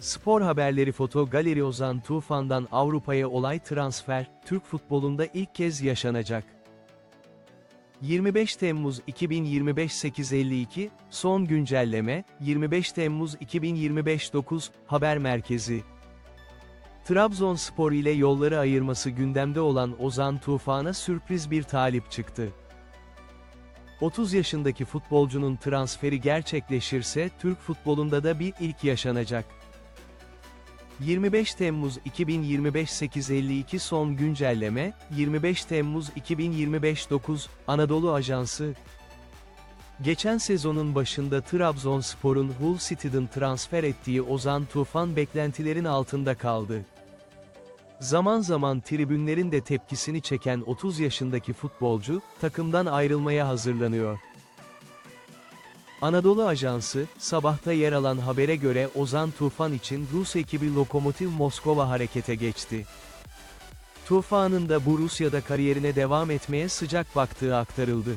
Spor haberleri Foto Galeri Ozan Tufan'dan Avrupa'ya olay transfer, Türk futbolunda ilk kez yaşanacak. 25 Temmuz 2025 852, son güncelleme, 25 Temmuz 2025 9, Haber Merkezi. Trabzonspor ile yolları ayırması gündemde olan Ozan Tufan'a sürpriz bir talip çıktı. 30 yaşındaki futbolcunun transferi gerçekleşirse Türk futbolunda da bir ilk yaşanacak. 25 Temmuz 2025 852 son güncelleme, 25 Temmuz 2025 9, Anadolu Ajansı. Geçen sezonun başında Trabzonspor'un Hull City'den transfer ettiği Ozan Tufan beklentilerin altında kaldı. Zaman zaman tribünlerin de tepkisini çeken 30 yaşındaki futbolcu, takımdan ayrılmaya hazırlanıyor. Anadolu Ajansı, sabahta yer alan habere göre Ozan Tufan için Rus ekibi Lokomotiv Moskova harekete geçti. Tufan'ın da bu Rusya'da kariyerine devam etmeye sıcak baktığı aktarıldı.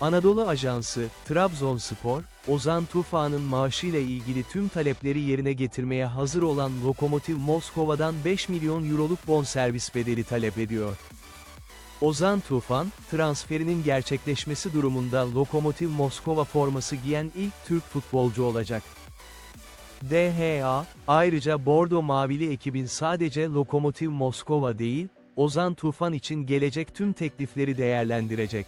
Anadolu Ajansı, Trabzonspor, Ozan Tufan'ın maaşıyla ilgili tüm talepleri yerine getirmeye hazır olan Lokomotiv Moskova'dan 5 milyon euroluk bonservis bedeli talep ediyor. Ozan Tufan, transferinin gerçekleşmesi durumunda Lokomotiv Moskova forması giyen ilk Türk futbolcu olacak. DHA, ayrıca Bordo Mavili ekibin sadece Lokomotiv Moskova değil, Ozan Tufan için gelecek tüm teklifleri değerlendirecek.